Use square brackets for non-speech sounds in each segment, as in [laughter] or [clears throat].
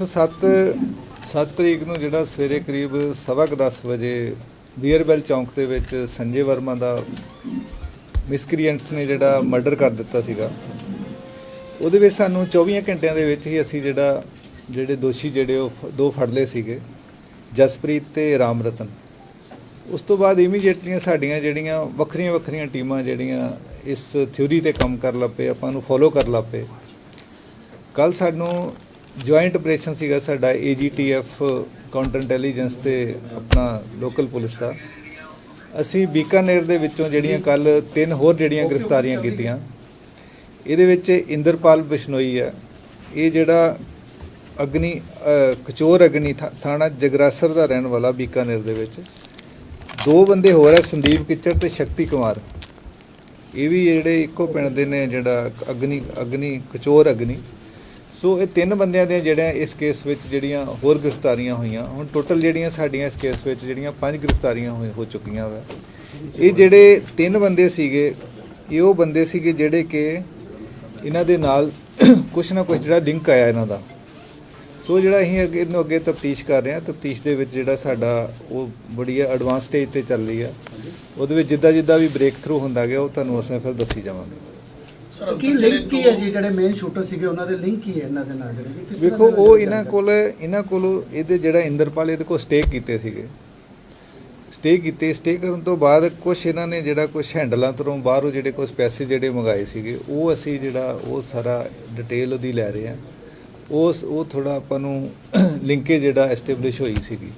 ਦੇਖੋ 7 7 ਤਰੀਕ ਨੂੰ ਜਿਹੜਾ ਸਵੇਰੇ ਕਰੀਬ ਸਵਾ ਕੁ ਦਸ ਵਜੇ ਬੀਅਰਬੈਲ ਚੌਂਕ ਦੇ ਵਿੱਚ ਸੰਜੇ ਵਰਮਾ ਦਾ ਮਿਸਕ੍ਰੀਐਂਟਸ ਨੇ ਜਿਹੜਾ ਮਰਡਰ ਕਰ ਦਿੱਤਾ ਸੀਗਾ। ਉਹਦੇ ਵਿੱਚ ਸਾਨੂੰ 24 ਘੰਟਿਆਂ ਦੇ ਵਿੱਚ ਹੀ ਅਸੀਂ ਜਿਹੜਾ, ਜਿਹੜੇ ਦੋਸ਼ੀ ਜਿਹੜੇ ਉਹ ਫ- ਦੋ ਫੜ ਲਏ ਸੀਗੇ, ਜਸਪ੍ਰੀਤ ਤੇ ਰਾਮ ਰਤਨ ਉਸ ਤੋਂ ਬਾਅਦ ਇਮੀਡੀਏਟਲੀਆਂ ਸਾਡੀਆਂ ਜਿਹੜੀਆਂ ਵੱਖਰੀਆਂ ਵੱਖਰੀਆਂ ਟੀਮਾਂ ਜਿਹੜੀਆਂ ਇਸ ਥਿਊਰੀ ਤੇ ਕੰਮ ਕਰ ਲੱਪੇ ਆਪਾਂ ਨੂੰ ਫੋਲੋ ਕਰ ਲੱਪੇ ਕੱਲ ਸਾਨੂੰ ਜੁਆਇੰਟ ਆਪਰੇਸ਼ਨ ਸੀਗਾ ਸਾਡਾ ਏਜੀਟੀਐਫ ਕਾਊਂਟਰ ਇੰਟੈਲੀਜੈਂਸ ਤੇ ਆਪਣਾ ਲੋਕਲ ਪੁਲਿਸ ਦਾ। ਅਸੀਂ ਬੀਕਾਨੇਰ ਦੇ ਵਿੱਚੋਂ ਜਿਹੜੀਆਂ ਕੱਲ ਤਿੰਨ ਹੋਰ ਜਿਹੜੀਆਂ ਗ੍ਰਿਫਤਾਰੀਆਂ ਕੀਤੀਆਂ, ਇਹਦੇ ਵਿੱਚ ਇੰਦਰਪਾਲ ਬਿਸ਼ਨੋਈ ਹੈ। ਇਹ ਜਿਹੜਾ ਅਗਨੀ ਕਚੋਰ ਅਗਨੀ ਥਾ- ਥਾਣਾ ਜਗਰਾਸਰ ਦਾ ਰਹਿਣ ਵਾਲਾ ਬੀਕਾਨੇਰ ਦੇ ਵਿੱਚ। ਦੋ ਬੰਦੇ ਹੋਰ ਹੈ, ਸੰਦੀਪ ਕਿਚੜ ਤੇ ਸ਼ਕਤੀ ਕੁਮਾਰ। ਇਹ ਵੀ ਜਿਹੜੇ ਇੱਕੋ ਪਿੰਡ ਦੇ ਨੇ ਜਿਹੜਾ ਅਗਨੀ ਅਗਨੀ ਕਚੋਰ ਅਗਨੀ। ਸੋ ਇਹ ਤਿੰਨ ਬੰਦਿਆਂ ਦੇ ਜਿਹੜੀਆਂ ਇਸ ਕੇਸ ਵਿੱਚ ਜਿਹੜੀਆਂ ਹੋਰ ਗ੍ਰਿਫਤਾਰੀਆਂ ਹੋਈਆਂ, ਹੁਣ ਟੋਟਲ ਜਿਹੜੀਆਂ ਸਾਡੀਆਂ ਇਸ ਕੇਸ ਵਿੱਚ ਜਿਹੜੀਆਂ ਪੰਜ ਗ੍ਰਿਫਤਾਰੀਆਂ ਹੋ ਚੁੱਕੀਆਂ ਵਾ। ਇਹ ਜਿਹੜੇ ਤਿੰਨ ਬੰਦੇ ਸੀਗੇ, ਇਹ ਉਹ ਬੰਦੇ ਸੀਗੇ ਜਿਹੜੇ ਕਿ ਇਹਨਾਂ ਦੇ ਨਾਲ [coughs] ਕੁਛ ਨਾ ਕੁਛ ਜਿਹੜਾ ਲਿੰਕ ਆਇਆ ਇਹਨਾਂ ਦਾ। ਸੋ ਜਿਹੜਾ ਅਸੀਂ ਅੱਗੇ ਇਹਨੂੰ ਅੱਗੇ ਤਫਤੀਸ਼ ਕਰ ਰਹੇ ਹਾਂ। ਤਫਤੀਸ਼ ਦੇ ਵਿੱਚ ਜਿਹੜਾ ਸਾਡਾ ਉਹ ਬੜੀ ਐਡਵਾਂਸ ਸਟੇਜ ਤੇ ਚੱਲ ਰਹੀ ਆ। ਉਹਦੇ ਵਿੱਚ ਜਿੱਦਾਂ ਜਿੱਦਾਂ ਵੀ ਬ੍ਰੇਕ ਥਰੂ ਹੁੰਦਾ ਗਿਆ, ਉਹ ਤੁਹਾਨੂੰ ਅਸੀਂ ਫਿਰ ਦੱਸੀ ਜਾਵਾਂਗੇ। ਕੀ ਲਿੰਕ ਕੀ ਹੈ ਜੀ? ਜਿਹੜੇ ਮੇਨ ਸ਼ੂਟਰ ਸੀਗੇ ਉਹਨਾਂ ਦੇ ਲਿੰਕ ਕੀ ਹੈ ਇਹਨਾਂ ਦੇ ਨਾਲ ਜਿਹੜੇ? ਕਿਸ ਤਰ੍ਹਾਂ ਵੇਖੋ ਦੇ ਉਹ ਇਹਨਾਂ? ਕੋਲ ਇਹਨਾਂ ਕੋਲ ਇਹਦੇ ਜਿਹੜਾ ਇੰਦਰਪਾਲ ਇਹਦੇ ਕੋਲ ਸਟੇ ਕੀਤੇ ਸੀਗੇ। ਸਟੇ ਕੀਤੇ ਸਟੇ ਕਰਨ ਤੋਂ ਬਾਅਦ ਕੁਝ ਇਹਨਾਂ ਨੇ ਜਿਹੜਾ ਕੁਝ ਹੈਂਡਲਾਂ ਤੋਂ ਬਾਹਰੋਂ ਜਿਹੜੇ ਕੁਝ ਪੈਸੇ ਜਿਹੜੇ ਮੰਗਾਏ ਸੀਗੇ ਉਹ ਅਸੀਂ ਜਿਹੜਾ ਉਹ ਸਾਰਾ ਡਿਟੇਲ ਉਹਦੀ ਲੈ ਰਹੇ ਹਾਂ। ਉਸ ਉਹ ਥੋੜਾ ਆਪਾਂ ਨੂੰ [clears throat] ਲਿੰਕੇਜ ਜਿਹੜਾ ਐਸਟੈਬਲਿਸ਼ ਹੋਈ ਸੀਗੀ।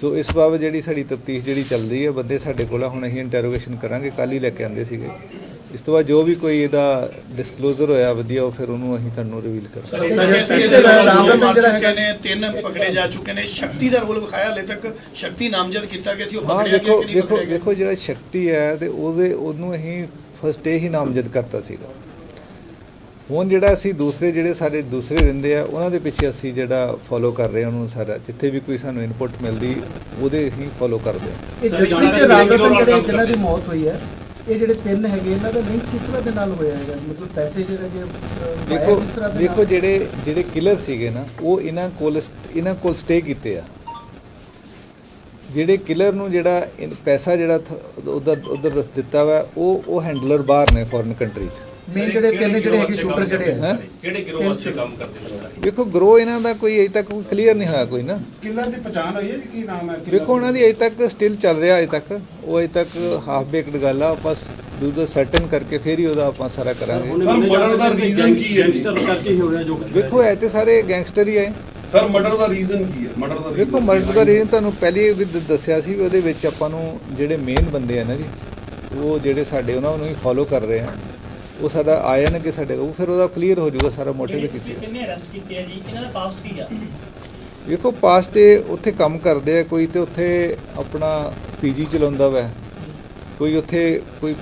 ਸੋ ਇਸ ਬਾਬਤ ਜਿਹੜੀ ਸਾਡੀ ਤਫਤੀਸ਼ ਜਿਹੜੀ ਚੱਲ ਰਹੀ ਹੈ ਬੰਦੇ ਸਾਡੇ ਕੋਲ ਆ, ਹੁਣ ਅਸੀਂ ਇੰਟਰੋਗੇਸ਼ਨ ਕਰਾਂਗੇ ਕੱਲ ਹੀ ਲੈ ਕੇ ਆਂਦੇ ਸੀਗੇ। ਇਸ ਤੋਂ ਬਾਅਦ ਜੋ ਵੀ ਕੋਈ ਇਹਦਾ ਡਿਸਕਲੋਜ਼ਰ ਹੋਇਆ ਵਧੀਆ ਉਹ ਫਿਰ ਉਹਨੂੰ ਅਸੀਂ ਤੁਹਾਨੂੰ ਰਿਵੀਲ ਕਰਾਂਗੇ। ਜਿਹੜਾ ਚੁੱਕੇ ਹੈਗਾ ਨੇ ਤਿੰਨ ਪਕੜੇ ਜਾ ਚੁੱਕੇ ਨੇ ਸ਼ਕਤੀ ਦਾ ਰੋਲ ਵਿਖਾਇਆ ਹਲੇ ਤੱਕ ਸ਼ਕਤੀ ਨਾਮਜ਼ਦ ਕੀਤਾ ਕਿ ਅਸੀਂ ਉਹ ਹਾਂ ਪਕੜਿਆ ਗਿਆ ਵੇਖੋ ਕਿ ਨਹੀਂ ਵੇਖੋ ਪਕੜਿਆ ਗਿਆ? ਵੇਖੋ ਜਿਹੜਾ ਸ਼ਕਤੀ ਹੈ ਤੇ ਉਹਦੇ ਉਹਨੂੰ ਅਸੀਂ ਫਸਟ ਡੇ ਹੀ ਨਾਮਜ਼ਦ ਕਰਤਾ ਸੀਗਾ। ਹੁਣ ਜਿਹੜਾ ਅਸੀਂ ਦੂਸਰੇ ਜਿਹੜੇ ਸਾਰੇ ਦੂਸਰੇ ਰਹਿੰਦੇ ਆ ਉਹਨਾਂ ਦੇ ਪਿੱਛੇ ਅਸੀਂ ਜਿਹੜਾ ਫੋਲੋ ਕਰ ਰਹੇ ਹਾਂ ਉਹਨੂੰ ਸਾਰਾ ਜਿੱਥੇ ਵੀ ਕੋਈ ਸਾਨੂੰ ਇਨਪੁਟ ਮਿਲਦੀ ਉਹਦੇ ਅਸੀਂ ਫੋਲੋ ਕਰਦੇ ਹਾਂ ਇਹ ਤੇ ਜਿਹੜੇ ਜਿਨ੍ਹਾਂ ਦੀ ਮੌਤ ਹੋਈ ਹੈ? ਇਹ ਜਿਹੜੇ ਤਿੰਨ ਹੈਗੇ ਇਹਨਾਂ ਦਾ ਲਿੰਕ ਕਿਸ ਤਰ੍ਹਾਂ ਦੇ ਨਾਲ ਹੋਇਆ ਹੈਗਾ? ਮਤਲਬ ਪੈਸੇ ਜਿਹੜੇ ਕਿ ਅਹ, ਪਾਏ ਵੇਖੋ ਕਿਸ ਤਰ੍ਹਾਂ ਦੇ ਵੇਖੋ ਨਾਲ? ਜਿਹੜੇ ਜਿਹੜੇ ਕਿਲਰ ਸੀਗੇ ਨਾ ਉਹ ਇਹਨਾਂ ਕੋਲ ਇਹਨਾਂ ਕੋਲ ਸਟੇ ਕੀਤੇ ਆ। ਜਿਹੜੇ ਕਿਲਰ ਨੂੰ ਜਿਹੜਾ ਪੈਸਾ ਜਿਹੜਾ ਉਧਰ ਉਧਰ ਦਿੱਤਾ ਵਾ ਉਹ ਉਹ ਹੈਂਡਲਰ ਬਾਹਰ ਨੇ ਫੋਰਨ ਕੰਟਰੀ 'ਚ। ਮੇਨ ਜਿਹੜੇ ਤਿੰਨ ਜਿਹੜੇ ਹੈਗੇ ਸ਼ੂਟਰ ਜਿਹੜੇ ਹੈ? ਕਿਹੜੇ ਗਿਰੋਹ ਵਾਸਤੇ ਕੰਮ ਕਰਦੇ ਨੇ ਸਾਰੇ? ਵੇਖੋ ਗਰੋ ਇਹਨਾਂ ਦਾ ਕੋਈ ਅਜੇ ਤੱਕ ਕਲੀਅਰ ਨਹੀਂ ਹੋਇਆ ਕੋਈ ਨਾ। ਕਿਲਰ ਦੀ ਪਛਾਣ ਹੋਈ ਹੈ ਜੀ ਕੀ ਨਾਮ ਹੈ? killer ਵੇਖੋ ਉਹਨਾਂ ਦੀ ਅਜੇ ਤੱਕ ਸਟਿਲ ਚੱਲ ਰਿਹਾ ਅਜੇ ਤੱਕ। ਉਹ ਅਜੇ ਤੱਕ ਹਾਫ ਬੇਕਡ ਗੱਲ ਆ ਆਪਾਂ ਦੂਜਾ ਸਰਟਨ ਕਰਕੇ ਫੇਰ ਹੀ ਉਹਦਾ ਆਪਾਂ ਸਾਰਾ ਕਰਾਂਗੇ। ਸਰ ਮਰਡਰ ਦਾ ਰੀਜ਼ਨ ਕੀ ਹੈ ਜੀ? ਗੈਂਗਸਟਰ ਕਰਕੇ ਹੀ ਹੋ ਰਿਹਾ ਜੋ ਕੁਝ ਵੇਖੋ ਐ ਤੇ ਸਾਰੇ ਗੈਂਗਸਟਰ ਹੀ ਆਏ ਸਰ ਮਰਡਰ ਦਾ ਰੀਜ਼ਨ ਕੀ ਹੈ? ਮਰਡਰ ਦਾ ਵੇਖੋ ਮਰਡਰ ਦਾ ਰੀਜ਼ਨ ਤੁਹਾਨੂੰ ਪਹਿਲੇ ਵੀ ਦ- ਦੱਸਿਆ ਸੀ ਵੀ ਉਹਦੇ ਵਿੱਚ ਆਪਾਂ ਨੂੰ ਜਿਹੜੇ ਮੇਨ ਬੰਦੇ ਆ ਨਾ ਜੀ ਉਹ ਜਿਹੜੇ ਸਾਡੇ ਉਹਨਾਂ ਨੂੰ ਹੀ ਫੋਲੋ ਕਰ ਰਹੇ ਆ। ਉਹ ਸਾਡਾ ਆ ਜਾਣਗੇ ਸਾਡੇ ਕੋਲ ਫਿਰ ਉਹਦਾ ਕਲੀਅਰ ਹੋ ਜਾਊਗਾ ਸਾਰਾ ਮੋਟਿਵ ਕਿਸੇ ਦਾ। ਕਿੰਨੇ ਅਰੈਸਟ ਕੀਤੇ ਆ ਜੀ? ਇਹਨਾਂ ਦਾ ਪਾਸਟ ਕੀ ਆ ਵੇਖੋ ਪਾਸ ਤੇ ਉੱਥੇ ਕੰਮ ਕਰਦੇ ਆ ਕੋਈ ਤੇ ਉੱਥੇ ਆਪਣਾ ਪੀਜੀ ਚਲਾਉਂਦਾ ਵਾ। ਕੋਈ ਉੱਥੇ ਕੋਈ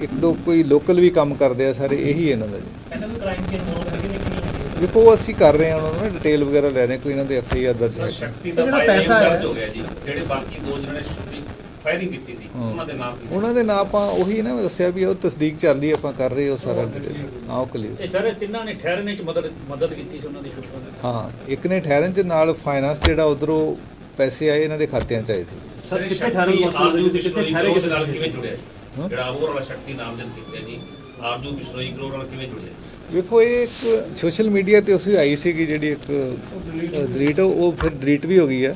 ਇੱਕ ਦੋ ਕੋਈ ਲੋਕਲ ਵੀ ਕੰਮ ਕਰਦੇ ਆ ਸਾਰੇ ਇਹੀ ਇਹਨਾਂ ਦਾ ਜੀ। ਕਹਿੰਦਾ ਕ੍ਰਾਈਮ ਕੇ ਹੈਗੇ ਨੇ ਕਿ ਹੈਗੇ? ਵੇਖੋ ਉਹ ਅਸੀਂ ਕਰ ਰਹੇ ਆ ਉਹਨਾਂ ਨੂੰ ਡਿਟੇਲ ਵਗੈਰਾ ਲੈ ਰਹੇ ਹਾਂ, ਕੋਈ ਇਹਨਾਂ ਦੇ ਐਫ ਆਈ ਆਰ ਦਰਜ ਹੈ। ਸ਼ਕਤੀ ਦਾ ਪੈਸਾ ਹੈ- ਦਰਜ ਹੋ ਗਿਆ ਜੀ। ਜਿਹੜੇ ਬਾਕੀ ਦੋ ਜਿਹਨਾਂ ਨੇ ਫਾਇਰਿੰਗ ਕੀਤੀ ਸੀ ਹਾਂ। ਉਹਨਾਂ ਦੇ ਨਾਮ ਉਹਨਾਂ ਦੇ ਨਾਂ ਆਪਾਂ ਉਹੀ ਨਾ ਮੈਂ ਦੱਸਿਆ ਵੀ ਉਹ ਤਸਦੀਕ ਚੱਲ ਰਹੀ ਹੈ, ਆਪਾਂ ਕਰ ਰਹੇ ਹਾਂ ਉਹ ਸਾਰਾ ਡਿਟੇਲ ਹਾਂ ਉਹ ਕਲੀਅਰ ਇਹ ਸਾਰੇ ਤਿੰਨਾਂ ਨੇ ਠਹਿਰਨੇ ਚ ਮਦਦ ਮਦਦ ਕੀਤੀ ਸੀ ਉਹਨਾਂ ਦੀ ਸ਼ੁਰੂ ਤੋਂ ਹਾਂ ਇੱਕ ਨੇ ਠਹਿਰਨ ਚ ਨਾਲ ਫਾਈਨਾਂਸ ਜਿਹੜਾ ਉਧਰੋਂ ਪੈਸੇ ਆਏ ਇਹਨਾਂ ਦੇ ਖਾਤਿਆਂ ਚ ਆਏ ਸੀ। ਸਰ ਕਿੱਥੇ ਠਹਿਰਨ ਆਰਜੂ ਬਿਸ਼ਨੋਈ ਗਰੋਹ ਦੇ ਨਾਲ ਕਿਵੇਂ ਜੁੜਿਆ ਹਾਂ? ਜਿਹੜਾ ਹੋਰ ਵਾਲਾ ਸ਼ਕਤੀ ਨਾਮਜ਼ਦ ਕੀਤਾ ਜੀ ਆਰਜੂ ਬਿਸ਼ਨੋਈ ਗਰੋਹ ਨਾਲ ਕਿਵੇਂ ਜੁੜਿਆ ਵੇਖੋ ਇਹ ਇੱਕ ਸੋਸ਼ਲ ਮੀਡੀਆ ਤੇ ਉਸੇ ਆਈ ਸੀਗੀ ਜਿਹੜੀ ਇੱਕ ਡਿਲੀਟ ਉਹ ਫਿਰ ਡਿਲੀਟ ਵੀ ਹੋ ਗਈ ਆ।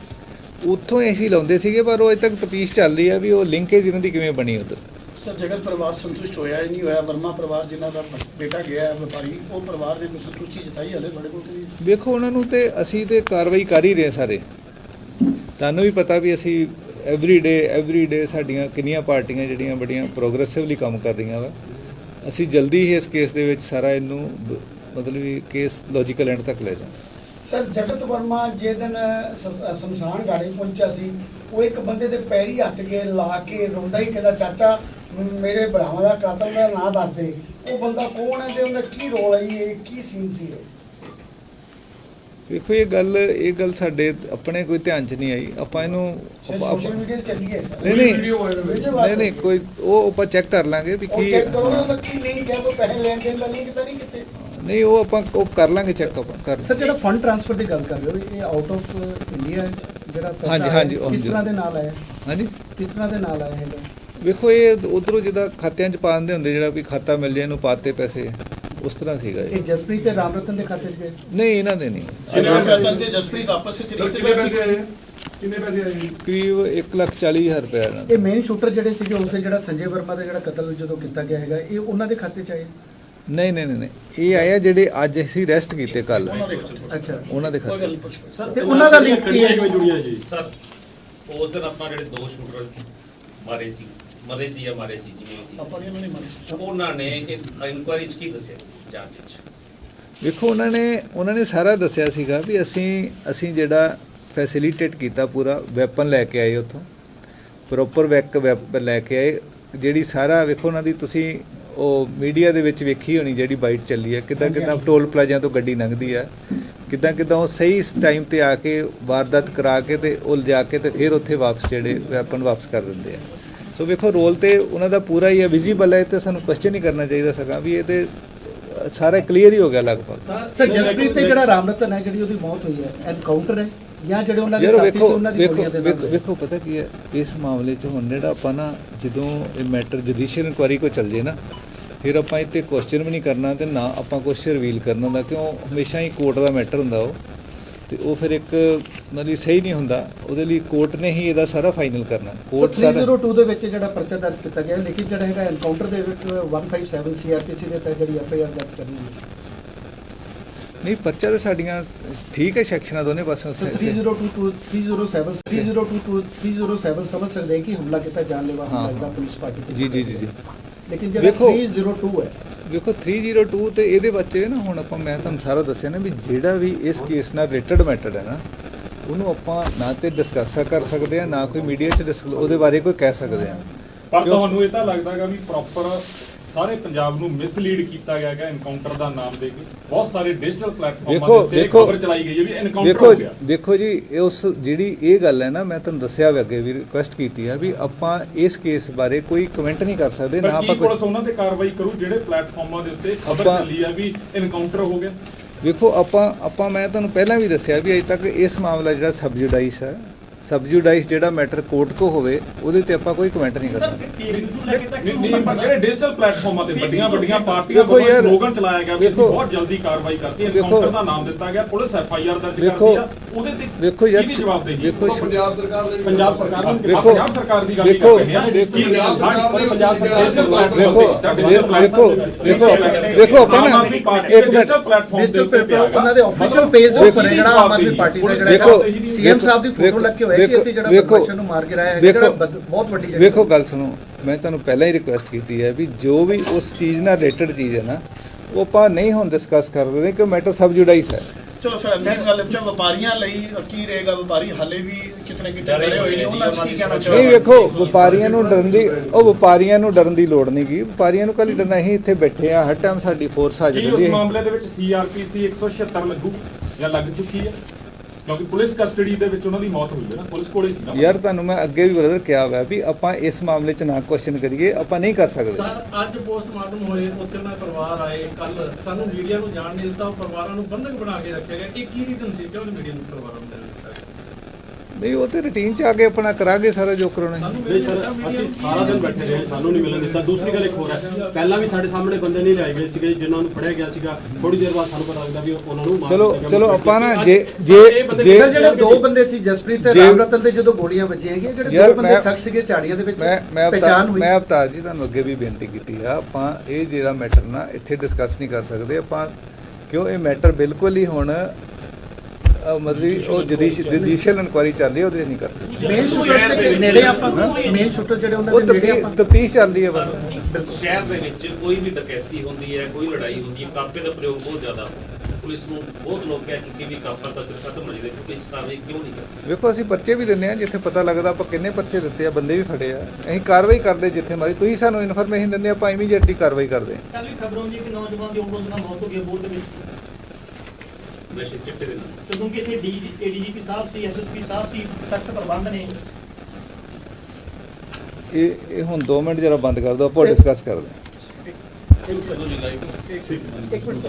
ਉੱਥੋਂ ਹੀ ਅਸੀਂ ਲਾਉਂਦੇ ਸੀਗੇ ਪਰ ਉਹ ਅਜੇ ਤੱਕ ਤਪੀਸ਼ ਚੱਲ ਰਹੀ ਆ ਵੀ ਉਹ ਲਿੰਕੇਜ ਇਹਨਾਂ ਦੀ ਕਿਵੇਂ ਬਣੀ ਉਧਰ। ਸਰ ਜਗਤ ਪਰਿਵਾਰ ਸੰਤੁਸ਼ਟ ਹੋਇਆ ਹੀ ਨਹੀਂ ਹੋਇਆ। ਵਰਮਾ ਪਰਿਵਾਰ ਜਿਨ੍ਹਾਂ ਦਾ ਬੇਟਾ ਗਿਆ ਹੈ ਵਪਾਰੀ ਉਹ ਪਰਿਵਾਰ ਦੇ ਕੋਈ ਸੰਤੁਸ਼ਟੀ ਜਤਾਈ ਹਲੇ ਤੁਹਾਡੇ ਕੋਲ ਕਿ ਨਹੀਂ? ਵੇਖੋ ਉਹਨਾਂ ਨੂੰ ਤੇ ਅਸੀਂ ਤੇ ਕਾਰਵਾਈ ਕਰ ਹੀ ਰਹੇ ਸਾਰੇ। ਤੁਹਾਨੂੰ ਵੀ ਪਤਾ ਵੀ ਅਸੀਂ ਐਵਰੀ ਡੇ ਐਵਰੀ ਡੇ ਸਾਡੀਆਂ ਕਿੰਨੀਆਂ ਪਾਰਟੀਆਂ ਜਿਹੜੀਆਂ ਬੜੀਆਂ ਪ੍ਰੋਗਰੈਸਿਵਲੀ ਕੰਮ ਕਰ ਰਹੀਆਂ ਵਾ। ਅਸੀਂ ਜਲਦੀ ਹੀ ਇਸ ਕੇਸ ਦੇ ਵਿੱਚ ਸਾਰਾ ਇਹਨੂੰ ਮਤਲਬ ਵੀ ਕੇਸ ਲੌਜੀਕਲ ਐਂਡ ਤੱਕ ਲੈ ਜਾਵਾਂਗੇ। ਸਰ ਜਗਤ ਵਰਮਾ ਜੇ ਦਿਨ ਸ਼ਮਸ਼ਾਨ ਘਾਟੀ ਪਹੁੰਚਿਆ ਸੀ ਉਹ ਇੱਕ ਬੰਦੇ ਦੇ ਪੈਰੀ ਹੱਥ ਕੇ ਲਾ ਕੇ ਰੋਂਦਾ ਹੀ ਕਹਿੰਦਾ ਚਾਚਾ ਮੇਰੇ ਭਰਾਵਾਂ ਦਾ ਕਾਤਲ ਦਾ ਨਾਂ ਦੱਸ ਦੇ। ਉਹ ਬੰਦਾ ਕੌਣ ਹੈ ਤੇ ਉਹਦਾ ਕੀ ਰੋਲ ਹੈ? ਇਹ ਕੀ ਸੀਨ ਸੀ ਇਹ? ਵੇਖੋ ਇਹ ਗੱਲ ਇਹ ਗੱਲ ਸਾਡੇ ਆਪਣੇ ਕੋਈ ਧਿਆਨ 'ਚ ਨਹੀਂ ਆਈ। ਆਪਾਂ ਇਹਨੂੰ ਸੋਸ਼ਲ ਮੀਡੀਆ ਤੇ ਚੱਲੀ ਹੈ ਸਰ ਨਹੀਂ ਨਹੀਂ। ਵੀਡੀਓ ਵਾਇਰਲ ਹੋਈ। ਨਹੀਂ ਨਹੀਂ ਕੋਈ ਉਹ ਆਪਾਂ ਚੈੱਕ ਕਰ ਲਾਂਗੇ ਵੀ ਉਹ ਕੀ ਚੈੱਕ ਕਰੋ ਉਹਦਾ ਕੀ ਲਿੰਕ ਹੈ ਕੋਈ ਪੈਸੇ ਲੈਣ ਦੇਣ ਦਾ ਲਿੰਕ ਤਾਂ ਨਹੀਂ ਕਿਤੇ। ਨਹੀਂ ਉਹ ਆਪਾਂ ਉਹ ਕਰ ਲਾਂਗੇ ਚੈੱਕ ਆਪਾਂ ਕਰ ਸਰ ਜਿਹੜਾ ਫੰਡ ਟ੍ਰਾਂਸਫਰ ਦੀ ਗੱਲ ਕਰ ਰਹੇ ਹੋ ਇਹ ਆਊਟ ਆਫ ਇੰਡੀਆ ਹੈ ਜਿਹੜਾ ਪੈਸਾ ਹਾਂਜੀ, ਹਾਂਜੀ, ਕਿਸ। ਤਰ੍ਹਾਂ ਦੇ ਨਾਲ ਆਇਆ? ਹਾਂਜੀ? ਕਿਸ ਤਰ੍ਹਾਂ ਦੇ ਨਾਲ ਆਇਆ ਹੈਗਾ? ਵੇਖੋ ਇਹ ਉਧਰੋਂ ਜਿਹਦਾ ਖਾਤਿਆਂ 'ਚ ਪਾ ਦਿੰਦੇ ਹੁੰਦੇ ਜਿਹੜਾ ਵੀ ਖਾਤਾ ਮਿਲ ਜਾਏ ਇਹਨੂੰ ਪਾਤੇ ਪੈਸੇ ਉਸ ਤਰ੍ਹਾਂ ਸੀਗਾ ਇਹ। ਜਸਪ੍ਰੀਤ ਤੇ ਰਾਮ ਰਤਨ ਦੇ ਖਾਤੇ 'ਚ ਗਏ? ਨਹੀਂ ਇਹਨਾਂ ਦੇ ਨਹੀਂ। ਸਿਨੇਮਾ ਰਤਨ ਤੇ ਜਸਪ੍ਰੀਤ ਆਪਸ ਵਿੱਚ ਕਿੰਨੇ ਰਿਸ਼ਤੇਦਾਰ ਪੈਸੇ ਸੀ ਆਏ? ਕਿੰਨੇ ਪੈਸੇ ਆਏ? ਕਰੀਬ 140000 ਰੁਪਏ ਇਹਨਾਂ ਇਹ ਮੇਨ ਸ਼ੂਟਰ ਜਿਹੜੇ ਸੀਗੇ ਉਸਦੇ ਜਿਹੜਾ ਸੰਜੇ ਵਰਮਾ ਦਾ ਜਿਹੜਾ ਕਤਲ ਜਦੋਂ ਕੀਤਾ ਗਿਆ ਹੈਗਾ ਇਹ ਉਹਨਾਂ ਦੇ ਖਾਤੇ 'ਚ ਆਏ? ਨਹੀਂ ਨਹੀਂ ਨਹੀਂ ਨਹੀਂ। ਇਹ ਆਇਆ ਜਿਹੜੇ ਅੱਜ ਅਸੀਂ ਰੈਸਟ ਕੀਤੇ ਕੱਲ ਅੱਛਾ। ਉਹਨਾਂ ਦੇ ਕੋਈ ਖਾਤੇ ਗੱਲ 'ਚ। ਨਹੀਂ ਪੁੱਛੋ। ਤੇ ਉਹਨਾਂ ਦਾ ਲਿੰਕ ਕੀ ਹੈ? ਸਰ ਉਸ ਦਿਨ ਆਪਾਂ ਜਿਹੜੇ ਦੋ ਸ਼ੂਟਰ ਮਾਰੇ ਸੀ ਮਰੇ ਸੀ ਜਾਂ ਮਾਰੇ ਸੀ ਜਿਵੇਂ ਸੀ ਆਪਾਂ ਨੇ ਉਹਨਾਂ ਨੇ ਮਾਰੇ? ਉਹਨਾਂ ਨੇ ਇਨਕੁਆਇਰੀ ਚ ਕੀ ਦੱਸਿਆ ਜਾਂਚ ਵਿੱਚ ਵੇਖੋ ਉਹਨਾਂ ਨੇ ਉਹਨਾਂ ਨੇ ਸਾਰਾ ਦੱਸਿਆ ਸੀਗਾ ਵੀ ਅਸੀਂ ਅਸੀਂ ਜਿਹੜਾ ਫੈਸਿਲਿਟੇਟ ਕੀਤਾ ਪੂਰਾ ਵੈਪਨ ਲੈ ਕੇ ਆਏ ਉੱਥੋਂ। ਪ੍ਰੋਪਰ ਵੈਕ ਵੈਪਨ ਲੈ ਕੇ ਆਏ। ਜਿਹੜੀ ਸਾਰਾ ਵੇਖੋ ਉਹਨਾਂ ਦੀ ਤੁਸੀਂ ਉਹ ਮੀਡੀਆ ਦੇ ਵਿੱਚ ਵੇਖੀ ਹੋਣੀ ਜਿਹੜੀ ਬਾਈਟ ਚੱਲੀ ਹੈ ਕਿਦਾਂ ਕਿਦਾਂ ਟੋਲ ਪਲਾਜ਼ਿਆਂ ਤੋਂ ਗੱਡੀ ਲੰਘਦੀ ਹੈ ਕਿਦਾਂ ਕਿਦਾਂ ਉਹ ਸਹੀ ਟਾਈਮ ਤੇ ਆ ਕੇ ਵਾਰਦਾਤ ਕਰਾ ਕੇ ਤੇ ਉਹ ਲਿਜਾ ਕੇ ਤੇ ਫਿਰ ਉੱਥੇ ਵਾਪਸ ਜਿਹੜੇ ਵੈਪਨ ਵਾਪਸ ਕਰ ਦਿੰਦੇ ਆ। ਸੋ ਵੇਖੋ ਰੋਲ ਤੇ ਉਹਨਾਂ ਦਾ ਪੂਰਾ ਹੀ ਹੈ ਵਿਜ਼ੀਬਲ ਹੈ ਤੇ ਸਾਨੂੰ ਕੁਐਸਚਨ ਹੀ ਕਰਨਾ ਚਾਹੀਦਾ ਸਗਾ ਵੀ ਇਹ ਤੇ ਸਾਰਾ ਕਲੀਅਰ ਹੀ ਹੋ ਗਿਆ ਲਗਭਗ। ਸਰ ਜਸਪ੍ਰੀਤ ਤੇ ਜਿਹੜਾ ਰਾਮ ਰਤਨ ਹੈ ਜਿਹੜੀ ਉਹਦੀ ਮੌਤ ਹੋਈ ਹੈ ਐਨਕਾਊਂਟਰ ਹੈ ਜਾਂ ਜਿਹੜੇ ਉਹਨਾਂ ਦੇ ਸਾਥੀ ਸੀ ਵੇਖੋ ਉਹਨਾਂ ਦੀ ਵੇਖੋ ਗੋਲੀਆਂ ਦੇ ਵੇਖੋ ਨਾਲ ਵੇਖੋ ਪਤਾ ਕੀ ਹੈ ਇਸ ਮਾਮਲੇ 'ਚ ਹੁਣ ਜਿਹੜਾ ਆਪਾਂ ਨਾ ਜਦੋਂ ਇਹ ਮੈਟਰ ਜੁਡੀਸ਼ੀਅਲ ਇਨਕੁਆਇਰੀ ਕੋ ਚੱਲ ਜੇ ਨਾ ਫਿਰ ਆਪਾਂ ਇੱਥੇ ਕੁਐਸਚਨ ਵੀ ਨਹੀਂ ਕਰਨਾ ਤੇ ਨਾ ਆਪਾਂ ਕੁਝ ਰਿਵੀਲ ਕਰਨਾ ਦਾ ਕਿਉਂ? ਹਮੇਸ਼ਾ ਹੀ ਕੋਰਟ ਦਾ ਮੈਟਰ ਹੁੰਦਾ ਉਹ। ਤੇ ਉਹ ਫਿਰ ਇੱਕ ਮਤਲਬ ਸਹੀ ਨਹੀਂ ਹੁੰਦਾ। ਉਹਦੇ ਲਈ ਕੋਰਟ ਨੇ ਹੀ ਇਹਦਾ ਸਾਰਾ ਫਾਈਨਲ ਕਰਨਾ। ਕੋਰਟ ਸਰ ਸਾਰਾ 302 ਦੇ ਵਿੱਚ ਜਿਹੜਾ ਪਰਚਾ ਦਰਜ ਕੀਤਾ ਗਿਆ ਲੇਕਿਨ ਜਿਹੜਾ ਹੈਗਾ ਐਨਕਾਊਂਟਰ ਦੇ ਵਿੱਚ 157 ਸੀਆਰਪੀਸੀ ਦੇ ਤਹਿਤ ਜਿਹੜੀ ਐਫਆਈਆਰ ਦਰਜ ਕਰਨੀ ਹੈ। ਨਹੀਂ ਪਰਚਾ ਤੇ ਸਾਡੀਆਂ ਠੀਕ ਹੈ ਸੈਕਸ਼ਨਾਂ ਦੋਨੇ ਪਾਸੋਂ ਸਰ 3022 307 3022 307 ਸਮਝ ਸਕਦੇ ਕਿ ਹਮਲਾ ਕੀਤਾ ਜਾਨਲੇਵਾ ਹਮਲਾ ਜਿਹੜਾ ਪੁਲਿਸ ਪਾਰਟੀ ਤੇ ਜੀ ਜੀ ਜੀ। ਲੇਕਿਨ ਜਿਹੜਾ ਵੇਖੋ- 302 ਹੈ ਵੇਖੋ 302 ਤੇ ਇਹਦੇ ਬੱਚੇ ਨਾ ਹੁਣ ਆਪਾਂ ਮੈਂ ਤੁਹਾਨੂੰ ਸਾਰਾ ਦੱਸਿਆ ਨਾ ਵੀ ਜਿਹੜਾ ਵੀ ਇਸ ਕੇਸ ਨਾਲ ਰਿਲੇਟਡ ਮੈਟਰ ਹੈ ਨਾ ਉਹਨੂੰ ਆਪਾਂ ਨਾ ਤੇ ਡਿਸਕਸ ਕਰ ਸਕਦੇ ਆ ਨਾ ਕੋਈ ਮੀਡੀਆ 'ਚ ਉਹਦੇ ਬਾਰੇ ਕੋਈ ਕਹਿ ਸਕਦੇ ਆ ਪਰ? ਤੁਹਾਨੂੰ ਇਹ ਤਾਂ ਲੱਗਦਾਗਾ ਵੀ ਪ੍ਰੋਪਰ ਸਾਰੇ ਪੰਜਾਬ ਨੂੰ ਮਿਸਲੀਡ ਕੀਤਾ ਗਿਆ ਹੈਗਾ ਐਨਕਾਊਂਟਰ ਦਾ ਨਾਮ ਦੇ ਕੇ। ਬਹੁਤ ਸਾਰੇ ਡਿਜੀਟਲ ਪਲੇਟਫਾਰਮਾਂ ਵੇਖੋ ਖਬਰ ਚਲਾਈ ਗਈ ਹੈ ਵੀ ਐਨਕਾਊਂਟਰ ਵੇਖੋ ਹੋ ਗਿਆ। ਵੇਖੋ ਜੀ ਇਹ ਉਸ ਜਿਹੜੀ ਇਹ ਗੱਲ ਹੈ ਨਾ ਮੈਂ ਤੁਹਾਨੂੰ ਦੱਸਿਆ ਵੀ ਅੱਗੇ ਵੀ ਰਿਕੁਐਸਟ ਕੀਤੀ ਹੈ ਵੀ ਆਪਾਂ ਇਸ ਕੇਸ ਬਾਰੇ ਕੋਈ ਕਮੈਂਟ ਨਹੀਂ ਕਰ ਸਕਦੇ ਨਾ ਆਪਾਂ ਕੋਈ ਉਹਨਾਂ ਤੇ ਕਾਰਵਾਈ ਕਰੂ ਜਿਹੜੇ ਪਲੇਟਫਾਰਮਾਂ ਦੇ ਉੱਤੇ ਖਬਰ ਚੱਲੀ ਆ ਵੀ ਐਨਕਾਊਂਟਰ ਹੋ ਗਿਆ? ਵੇਖੋ ਆਪਾਂ ਆਪਾਂ ਮੈਂ ਤੁਹਾਨੂੰ ਪਹਿਲਾਂ ਵੀ ਦੱਸਿਆ ਵੀ ਅਜੇ ਤੱਕ ਇਸ ਮਾਮਲਾ ਜਿਹੜਾ ਸਬਜੂਡਾਈਸ ਹੈ ਸਬਜੂਡਾਈਸ ਜਿਹੜਾ ਮੈਟਰ ਕੋਰਟ ਕੋ ਹੋਵੇ ਉਹਦੇ ਤੇ ਆਪਾਂ ਕੋਈ ਕਮੈਂਟ ਨਹੀਂ ਕਰਨਾ ਨਹੀਂ ਨਹੀਂ ਪਰ ਜਿਹੜੇ ਡਿਜੀਟਲ ਪਲੇਟਫਾਰਮਾਂ ਤੇ ਵੱਡੀਆਂ ਵੱਡੀਆਂ ਪਾਰਟੀਆਂ ਵੱਲੋਂ ਸਲੋਗਨ ਚਲਾਇਆ ਗਿਆ ਵੀ ਅਸੀਂ ਬਹੁਤ ਜਲਦੀ ਕਾਰਵਾਈ ਕਰਤੀ ਐਨਕਾਊਂਟਰ ਦਾ ਨਾਮ ਦਿੱਤਾ ਗਿਆ ਪੁਲਿਸ ਐਫ ਆਈ ਆਰ ਦਰਜ ਵੇਖੋ- ਕਰਦੀ ਆ ਉਹਦੇ ਤੇ ਵੇਖੋ ਯਾਰ, ਕਿਹਦੀ ਜਵਾਬ ਦੇਗੀ ਵੇਖੋ ਉਹ ਪੰਜਾਬ ਸਰਕਾਰ ਨੇ ਵੀ ਪੰਜਾਬ ਸਰਕਾਰ ਨੂੰ ਵੇਖੋ- ਪੰਜਾਬ ਸਰਕਾਰ ਦੀ ਗੱਲ ਹੀ ਵੇਖੋ- ਕਰ ਰਹੇ ਹਾਂ ਵੇਖੋ- ਕੀ ਪੰਜਾਬ ਸਰਕਾਰ ਨੇ ਪੰਜਾਬ ਸਰਕਾਰ ਡਿਜੀਟਲ ਵੇਖੋ ਵੇਖੋ ਵੇਖੋ ਵੇਖੋ ਆਪਾਂ ਨਾ ਇੱਕ ਮਿੰਟ। ਡਿਜੀਟਲ ਉਹਨਾਂ ਦੇ ਆਫੀਸ਼ੀਅਲ ਪੇਜ ਦੇ ਉੱਪਰ ਹੈ ਜਿਹੜਾ ਆਮ ਆਦਮੀ ਪਾਰਟੀ ਦਾ ਜਿਹੜਾ ਵੇਖੋ- ਸੀਐਮ ਸਾਹਿਬ ਦੀ ਫੋਟੋ ਵੇਖੋ- ਲੱਗ ਕੇ ਹੋਇਆ ਕਿ ਅਸੀਂ ਜਿਹੜਾ ਵੇਖੋ- ਬਦਮਾਸ਼ਾਂ ਨੂੰ ਮਾਰ ਕੇ ਰਾਇਆ ਹੈ ਜਿਹੜਾ ਵੇਖੋ- ਬਦ- ਬਹੁਤ ਵੱਡੀ ਜਿਹੜੀ ਵੇਖੋ ਗੱਲ ਸੁਣੋ ਮੈਂ ਤੁਹਾਨੂੰ ਪਹਿਲਾਂ ਹੀ ਰਿਕੁਐਸਟ ਕੀਤੀ ਹੈ ਵੀ ਜੋ ਵੀ ਉਸ ਚੀਜ਼ ਨਾਲ ਰਿਲੇਟਡ ਚੀਜ਼ ਹੈ ਨਾ ਉਹ ਆਪਾਂ ਨਹੀਂ ਹੁਣ ਡਿਸਕਸ ਕਰਦੇ ਕਿ ਮੈਟਰ ਸਬਜੂਡਾਈਸ ਹੈ। ਚਲੋ ਸਰ ਅਗਲੀ ਗੱਲ ਵਿੱਚ ਵਪਾਰੀਆਂ ਲਈ ਕੀ ਰਹੇਗਾ? ਵਪਾਰੀ ਹਾਲੇ ਵੀ ਕਿਤਨੇ ਕਿਤੇ ਡਰੇ ਹੋਏ ਨੇ ਉਹਨਾਂ 'ਚ ਕੀ ਕਹਿਣਾ ਨਹੀਂ ਚਾਹੋਗੇ ਵੇਖੋ ਵਪਾਰੀਆਂ ਨੂੰ ਡਰਨ ਦੀ ਉਹ ਵਪਾਰੀਆਂ ਨੂੰ ਡਰਨ ਦੀ ਲੋੜ ਨਹੀਂ ਗੀ। ਵਪਾਰੀਆਂ ਨੂੰ ਕੱਲ ਡਰਨਾ ਹੀ ਇੱਥੇ ਬੈਠੇ ਆ ਹਰ ਟਾਈਮ ਸਾਡੀ ਫੋਰਸ ਹਾਜ਼ਰ ਕੀ ਰਹਿੰਦੀ ਉਸ ਹੈ ਮਾਮਲੇ ਦੇ ਵਿੱਚ ਸੀਆਰਪੀਸੀ 176 ਲੱਗੂ ਜਾਂ ਲੱਗ ਚੁੱਕੀ ਹੈ? ਕਿਉਂਕਿ ਪੁਲਿਸ ਕਸਟਡੀ ਦੇ ਵਿੱਚ ਉਹਨਾਂ ਦੀ ਮੌਤ ਹੋਈ ਹੈ ਨਾ ਪੁਲਿਸ ਕੋਲੇ ਸੀ ਨਾ। ਯਾਰ ਤੁਹਾਨੂੰ ਮੈਂ ਅੱਗੇ ਵੀ ਬ੍ਰਦਰ ਕਿਹਾ ਹੋਇਆ ਵੀ ਆਪਾਂ ਇਸ ਮਾਮਲੇ 'ਚ ਨਾ ਕੁਐਸਚਨ ਕਰੀਏ ਆਪਾਂ ਨਹੀਂ ਕਰ ਸਕਦੇ। ਸਰ ਅੱਜ ਪੋਸਟਮਾਰਟਮ ਹੋਏ ਉੱਥੇ ਮੈਂ ਪਰਿਵਾਰ ਆਏ ਕੱਲ ਸਾਨੂੰ ਮੀਡੀਆ ਨੂੰ ਜਾਣ ਨਹੀਂ ਦਿੱਤਾ ਉਹ ਪਰਿਵਾਰਾਂ ਨੂੰ ਬੰਧਕ ਬਣਾ ਕੇ ਰੱਖਿਆ ਗਿਆ। ਇਹ ਕੀ ਰੀਜ਼ਨ ਸੀ? ਕਿਉਂ ਮੀਡੀਆ ਨੂੰ ਪਰਿਵਾਰਾਂ ਨੂੰ ਜਾਣ ਦਿੱਤਾ? ਨਹੀਂ ਉਹ ਤੇ ਰੁਟੀਨ 'ਚ ਆ ਕੇ ਆਪਣਾ ਕਰਾਂਗੇ ਸਾਰਾ ਜੋ ਕਰਾਉਣਾ ਹੈ। ਸਾਨੂੰ ਨਹੀਂ ਸਰ ਅਸੀਂ ਸਾਰਾ ਦਿਨ ਬੈਠੇ ਰਹੇ ਸਾਨੂੰ ਨਹੀਂ ਮਿਲਣ ਦਿੱਤਾ ਦੂਸਰੀ ਗੱਲ ਇੱਕ ਹੋਰ ਹੈ ਪਹਿਲਾਂ ਵੀ ਸਾਡੇ ਸਾਹਮਣੇ ਬੰਦੇ ਨਹੀਂ ਲਿਆਏ ਗਏ ਸੀਗੇ ਜਿਨ੍ਹਾਂ ਨੂੰ ਫੜਿਆ ਗਿਆ ਸੀਗਾ ਥੋੜੀ ਦੇਰ ਬਾਅਦ ਸਾਨੂੰ ਪਤਾ ਲੱਗਦਾ ਵੀ ਉਹਨਾਂ ਨੂੰ ਮਾਰ ਚਲੋ ਦਿੱਤਾ ਗਿਆ। ਚਲੋ ਆਪਾਂ ਨਾ ਜੇ ਜੇ ਸਰ ਜਿਹੜੇ ਦੋ ਬੰਦੇ ਸੀ ਜਸਪ੍ਰੀਤ ਤੇ ਜੇ- ਰਾਮ ਰਤਨ ਤੇ ਜਦੋਂ ਗੋਲੀਆਂ ਵੱਜੀਆਂ ਹੈਗੀਆਂ ਜਿਹੜੇ ਯਾਰ ਦੋ ਬੰਦੇ ਮੈਂ- ਸ਼ਖਸ ਸੀਗੇ ਝਾੜੀਆਂ ਦੇ ਵਿੱਚ ਮੈਂ ਮੈਂ ਪਛਾਣ ਅਵਤਾਰ ਹੋਈ ਮੈਂ ਅਵਤਾਰ ਜੀ ਤੁਹਾਨੂੰ ਅੱਗੇ ਵੀ ਬੇਨਤੀ ਕੀਤੀ ਆ ਆਪਾਂ ਇਹ ਜਿਹੜਾ ਮੈਟਰ ਨਾ ਇੱਥੇ ਡਿਸਕਸ ਨਹੀਂ ਕਰ ਸਕਦੇ ਆਪਾਂ ਕਿਉਂ ਇਹ ਮੈਟਰ ਬਿਲਕੁਲ ਹੀ ਹੁਣ ਮਤਲਬ ਉਹ ਜੁਡੀਸ਼ੀਅਲ ਇਨਕੁਆਇਰੀ ਚੱਲ ਰਹੀ ਹੈ ਉਹਦੇ ਨਹੀਂ ਕਰ ਸਕਦੇ। ਮੇਨ ਸ਼ੂਟਰ ਦੇ ਨੇੜੇ ਆਪਾਂ ਮੇਨ ਸ਼ੂਟਰ ਜਿਹੜੇ ਉਹ ਉਹਨਾਂ ਦੇ ਨੇੜੇ ਆਪਾਂ ਤਫਤੀਸ਼ ਚੱਲ ਰਹੀ ਹੈ ਬਸ। ਸ਼ਹਿਰ ਦੇ ਵਿੱਚ ਕੋਈ ਵੀ ਡਕੈਤੀ ਹੁੰਦੀ ਹੈ ਕੋਈ ਲੜਾਈ ਹੁੰਦੀ ਹੈ ਕਾਪੇ ਦਾ ਪ੍ਰਯੋਗ ਬਹੁਤ ਜ਼ਿਆਦਾ ਹੁੰਦਾ। ਪੁਲਿਸ ਨੂੰ ਬਹੁਤ ਲੋਕ ਕਹਿ ਚੁੱਕੇ ਵੀ ਕਾਪਾ ਤਾਂ ਖਤਮ ਹੋ ਜਾਵੇ ਪੁਲਿਸ ਕਾਰਵਾਈ ਕਿਉਂ ਨਹੀਂ ਕਰਦੀ? ਵੇਖੋ ਅਸੀਂ ਪਰਚੇ ਵੀ ਦਿੰਦੇ ਆ ਜਿੱਥੇ ਪਤਾ ਲੱਗਦਾ ਆਪਾਂ ਕਿੰਨੇ ਪਰਚੇ ਦਿੱਤੇ ਆ ਬੰਦੇ ਵੀ ਫੜੇ ਆ। ਅਸੀਂ ਕਾਰਵਾਈ ਕਰਦੇ ਜਿੱਥੇ ਮਾਰੀ ਤੁਸੀਂ ਸਾਨੂੰ ਇਨਫੋਰਮੇਸ਼ਨ ਦਿੰਦੇ ਆ, ਆਪਾਂ ਇਮੀਡੀਏਟਲੀ ਕਾਰਵਾਈ ਕਰਦੇ ਆ ਕੱਲ ਵੀ ਖਬਰ ਹੁੰਦੀ ਕਿ ਨੌਜਵਾਨ ਦੀ ਉਮਰ ਨਾਲ ਮੌਤ ਹੋ ਗਈ ਬੋਲ ਦੇ ਵਿੱਚ। ਨਸ਼ੇ ਚਿੱਟੇ ਦੇ ਨਾਲ। ਤੇ ਕਿਉਂਕਿ ਇੱਥੇ ਏਡੀਜੀਪੀ ਸਾਹਿਬ ਸੀ ਐਸਐਸਪੀ ਸਾਹਿਬ ਸੀ ਸਖਤ ਪ੍ਰਬੰਧ ਨੇ। ਇਹ ਇਹ ਹੁਣ 2 ਮਿੰਟ ਜਰਾ ਬੰਦ ਕਰ ਦਿਓ ਆਪਾਂ ਡਿਸਕਸ ਕਰਦੇ ਆ ਚਲੋ ਜੀ ਲਾਈਵ ਇੱਕ ਮਿੰਟ ਸਰ।